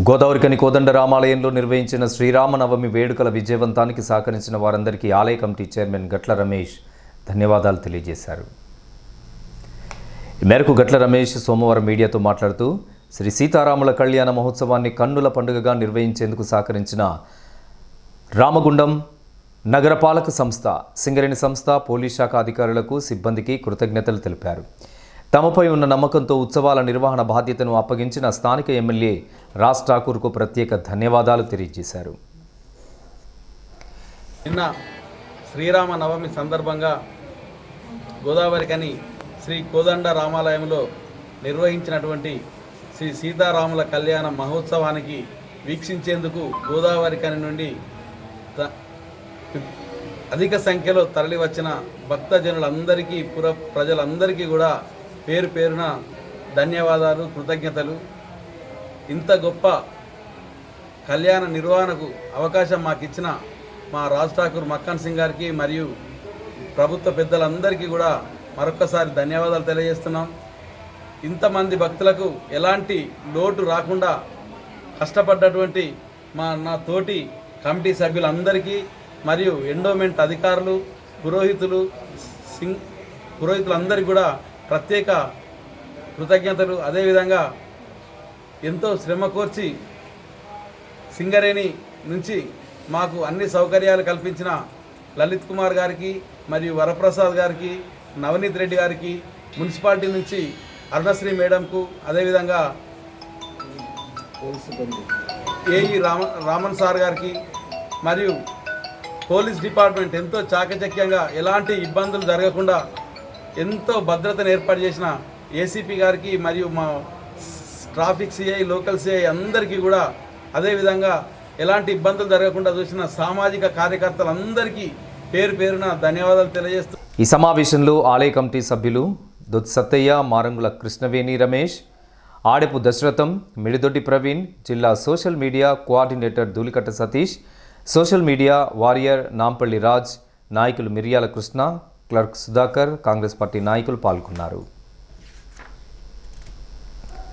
గోదావరికని కోదండ రామాలయంలో నిర్వహించిన శ్రీరామనవమి వేడుకల విజయవంతానికి సహకరించిన వారందరికీ ఆలయ కమిటీ చైర్మన్ గట్ల రమేష్ ధన్యవాదాలు తెలియజేశారు. ఈ మేరకు గట్ల రమేష్ సోమవారం మీడియాతో మాట్లాడుతూ శ్రీ సీతారాముల కళ్యాణ మహోత్సవాన్ని కన్నుల పండుగగా నిర్వహించేందుకు సహకరించిన రామగుండం నగరపాలక సంస్థ సింగరేణి సంస్థ పోలీస్ శాఖ అధికారులకు సిబ్బందికి కృతజ్ఞతలు తెలిపారు. తమపై ఉన్న నమ్మకంతో ఉత్సవాల నిర్వహణ బాధ్యతను అప్పగించిన స్థానిక ఎమ్మెల్యే రాజ్ ఠాకూర్కు ప్రత్యేక ధన్యవాదాలు తెలియజేశారు. నిన్న శ్రీరామ నవమి సందర్భంగా గోదావరికని శ్రీ కోదండ రామాలయంలో నిర్వహించినటువంటి శ్రీ సీతారాముల కళ్యాణ మహోత్సవానికి వీక్షించేందుకు గోదావరికని నుండి త- అధిక సంఖ్యలో తరలివచ్చిన భక్తజనులందరికీ పుర ప్రజలందరికీ కూడా పేరు పేరున ధన్యవాదాలు కృతజ్ఞతలు. ఇంత గొప్ప కళ్యాణ నిర్వహణకు అవకాశం మాకు ఇచ్చిన మా రాజ్ ఠాకూర్ మక్కన్ సింగ్ గారికి మరియు ప్రభుత్వ పెద్దలందరికీ కూడా మరొకసారి ధన్యవాదాలు తెలియజేస్తున్నాం. ఇంతమంది భక్తులకు ఎలాంటి లోటు రాకుండా కష్టపడ్డటువంటి మా నా తోటి కమిటీ సభ్యులందరికీ మరియు ఎండోమెంట్ అధికారులు పురోహితులు సింగ్ పురోహితులందరికీ కూడా ప్రత్యేక కృతజ్ఞతలు. అదేవిధంగా ఎంతో శ్రమ కోర్చి సింగరేణి నుంచి మాకు అన్ని సౌకర్యాలు కల్పించిన లలిత్ కుమార్ గారికి మరియు వరప్రసాద్ గారికి నవనీత్ రెడ్డి గారికి మున్సిపాలిటీ నుంచి అరుణశ్రీ మేడంకు అదేవిధంగా ఏఈ రామ రామన్ సార్ గారికి మరియు పోలీస్ డిపార్ట్మెంట్ ఎంతో చాకచక్యంగా ఎలాంటి ఇబ్బందులు జరగకుండా ఎంతో భద్రతను ఏర్పాటు చేసిన ఏసీపీ గారికి మరియు మా ట్రాఫిక్ సిఐ లోకల్ సిఐ అందరికీ కూడా అదేవిధంగా ఎలాంటి ఇబ్బందులు జరగకుండా చూసిన సామాజిక కార్యకర్తలందరికీ పేరు పేరున ధన్యవాదాలు తెలియజేస్తూ ఈ సమావేశంలో ఆలయ కమిటీ సభ్యులు దొత్ సత్తయ్య మారంగుల కృష్ణవేణి రమేష్ ఆడెపు దశరథం మిడిదొడ్డి ప్రవీణ్ జిల్లా social media coordinator Dhulikatta Satish social media warrior Nampalli Raj నాయకులు Miriyala Krishna clerk Sudhakar Congress party నాయకులు పాల్గొన్నారు.